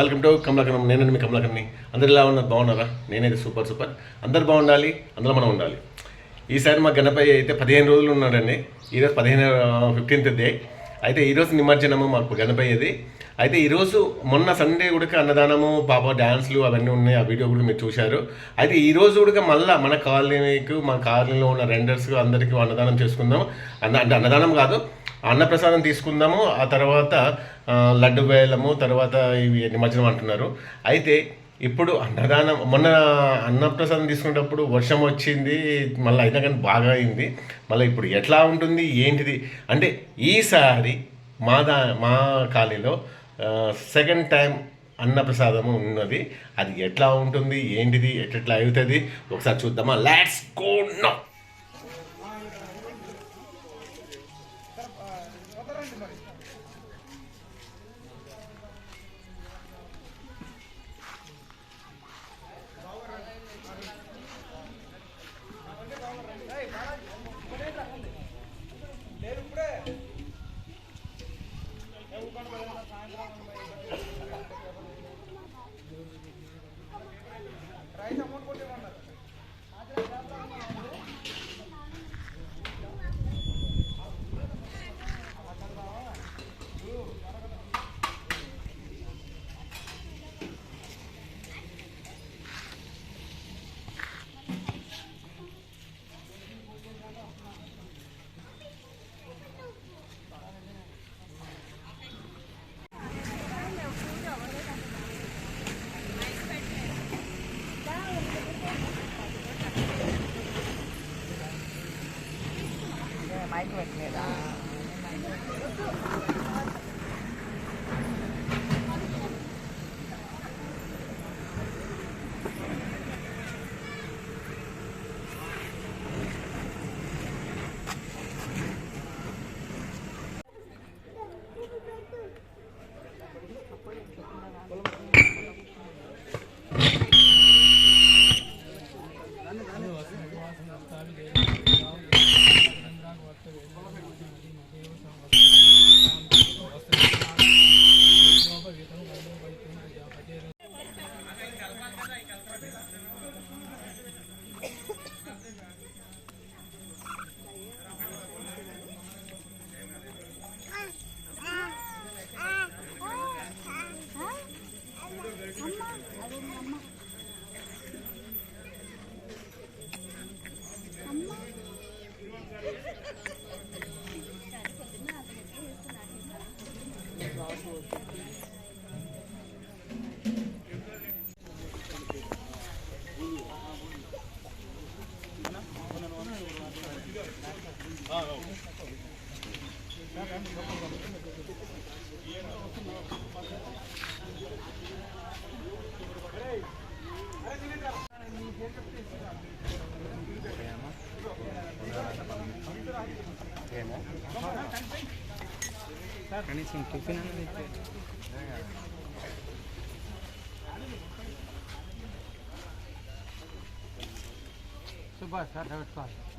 Welcome to Kamalakaram నేనండి మీ కమలాకర్ని అందరు ఎలా ఉన్నారు బాగున్నారా? నేనైతే సూపర్ సూపర్ అందరు బాగుండాలి అందరూ మనం ఉండాలి. ఈసారి మా గణపతి అయితే పదిహేను రోజులు ఉన్నాడండి. ఈరోజు పదిహేను ఫిఫ్టీన్త్ డే అయితే ఈరోజు నిమజ్జనము మాకు గణపయ్యది. అయితే ఈరోజు మొన్న సండే కూడా అన్నదానము పాప డ్యాన్స్లు అవన్నీ ఉన్నాయి. ఆ వీడియో కూడా మీరు చూశారు. అయితే ఈరోజు కూడా మళ్ళీ మన కాలనీకి మన కాలనీలో ఉన్న రెండర్స్ అందరికీ అన్నదానం చేసుకుందాం. అన్న అంటే అన్నదానం కాదు అన్నప్రసాదం తీసుకుందాము ఆ తర్వాత లడ్డు వేలము తర్వాత ఇవి నిమజ్జనం అంటున్నారు. అయితే ఇప్పుడు అన్నదానం మొన్న అన్నప్రసాదం తీసుకునేటప్పుడు వర్షం వచ్చింది మళ్ళీ అయినా కానీ బాగా అయింది. మళ్ళీ ఇప్పుడు ఎట్లా ఉంటుంది ఏంటిది? అంటే ఈసారి మా దా మా కాలనీలో సెకండ్ టైం అన్నప్రసాదము ఉన్నది. అది ఎట్లా ఉంటుంది ఏంటిది ఎట్లా అవుతుంది? ఒకసారి చూద్దామా? లాట్స్ గో నో కనీసం టిఫిన్ అన్నది సుభాష్ సార్ పెట్టుకోవాలి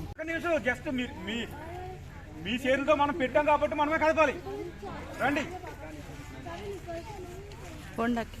ఒక్క నిమిషం జస్ట్ మీ మీ మీ చేతులతో మనం పెట్టాం కాబట్టి మనమే కదపాలి రండి. కొండకి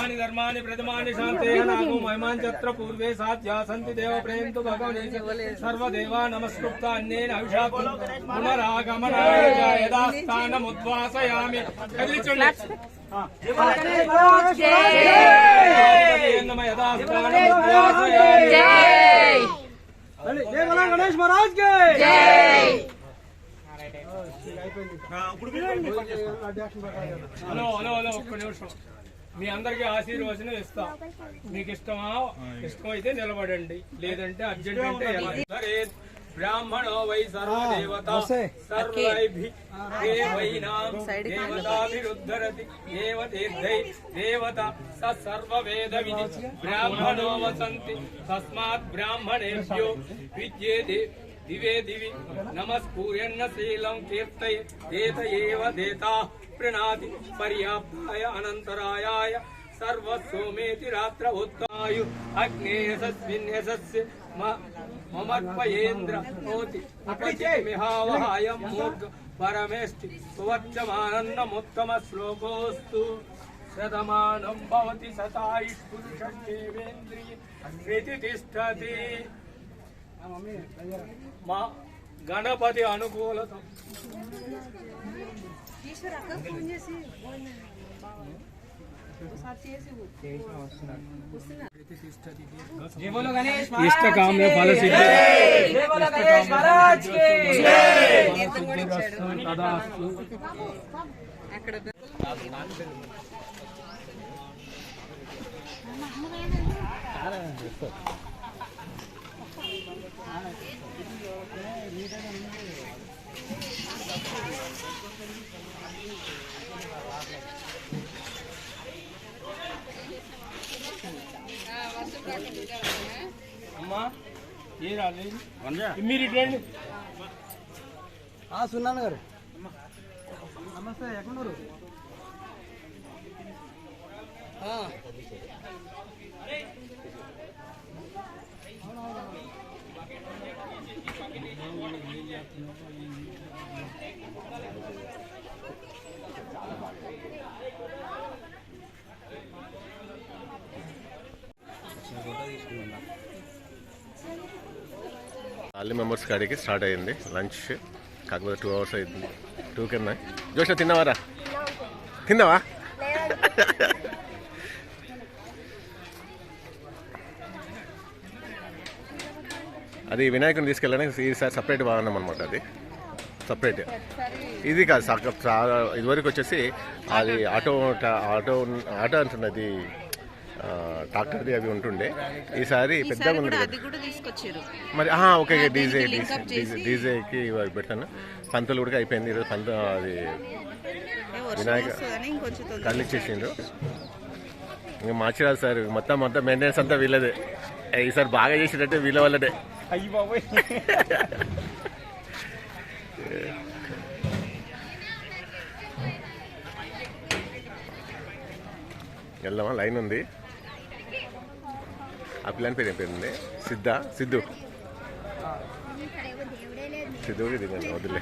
పూర్వే సాధ్యా సంతి దేవ ప్రేంతు భగవనే సర్వదేవా నమస్కృప్త అన్నేన అభిషాకు పునరాగమనాయ చ యదా స్థానముద్వాసయామి కదిలిచండి నమ యదా స్థానముద్వాసయామి గణేష్ మహారాజ్కి హలో హలో హలో ఒక్క నిమిషం మీ అందరికి ఆశీర్వచనం ఇస్తాం. మీకు ఇష్టమా ఇష్టమైతే నిలబడండి. లేదంటే అర్జెంట్ అంటే బ్రాహ్మణో వై సర్వదేవత సర్వైభి దేవైనాం దేవతాభిరుద్ధరతి దేవతేర్ధై దేవత సర్వవేద విధి బ్రాహ్మణో వసంతి తస్మాత్ బ్రాహ్మణేభ్యో విద్యేది దివే దివి నమస్కూర్యన్న శీలం కీర్తయ దేత ఏవ దేతా. ప్రణాతి పర్యాప్తాయ అనంతరాయాయ సర్వసోమేతి రాత్ర ఉత్తాయు అగ్నే యశస్మిన్ యశస్య మమర్పయేంద్ర హోతి అపచిమిహావహాయం మూర్ఘ పరమేష్టి సువర్చమానందముత్తమ శ్లోకోస్తు శతమానం భవతి సతాయుష్ పురుషం తిష్టతి గణపతి అనుకూలత ఇష్టకామ్య ఫల అమ్మా ఏ రాలేదు మీరు ఇటు రండి. సున్నాన్న గారు. నమస్తే ఎక్కడున్నారు? అల్లి మెంబర్స్ కాడికి స్టార్ట్ అయ్యింది. లంచ్ కాకపోతే టూ అవర్స్ అయింది. టూ కింద జోష్న తిన్నావారా? తిన్నావా? అది వినాయకుని తీసుకెళ్ళడానికి ఈసారి సపరేట్ వాహనం అనమాట అది. సపరేట్ ఇది కాదు ఇదివరకు వచ్చేసి అది ఆటో ఆటో ఆటో అంటున్నది. ట్రాక్టర్ది అవి ఉంటుండే. ఈసారి పెద్దగా ఉంది మరి ఓకే డీజే డీజే డీజేకి పెడతాను పంతులు కూడా అయిపోయింది ఈరోజు పంత అది వినాయక వస్తుందని ఇంకొంచెం తొందరగా కళ్ళు ఇచ్చేసిండ్రు. ఇంకా మార్చిరాదు సార్ మొత్తం మొత్తం మెయింటెనెన్స్ అంతా వీళ్ళదే. ఈసారి బాగా చేసినట్టే వీళ్ళ బాబోయ్. వెళ్దామా? లైన్ ఉంది. ఆ పిల్లని పేరు ఏం పేరుంది సిద్ధ? సిద్ధు. సిద్ధుకి తినండి వదిలే.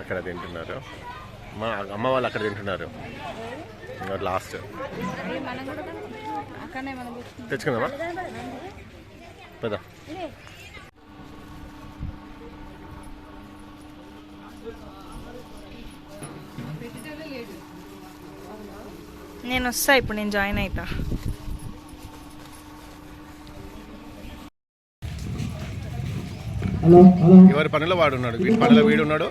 అక్కడ తింటున్నారు. మా అమ్మ వాళ్ళు అక్కడ తింటున్నారు. ఇంకా లాస్ట్. తెచ్చుకుందామా? పద. నేను వస్తా ఇప్పుడు నేను జాయిన్ అవుతా ఎవరి పనిలో వాడు ఉన్నాడు వీడి పనిలో వీడు ఉన్నాడు?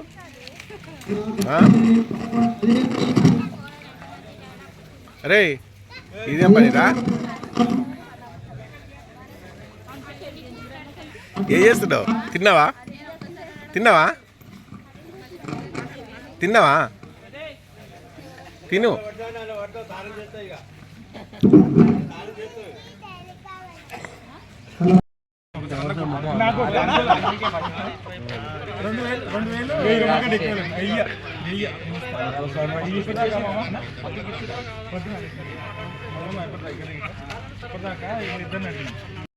అరే ఇదేం పనిరా ఏం చేస్తున్నావు? తిన్నావా? తిన్నావా? తిన్నావా? తిను. వెయ్యి రూపాయలు ఎక్కువ వెయ్యి. వెయ్యి. ఇప్పటిదాకా ఇద్దరు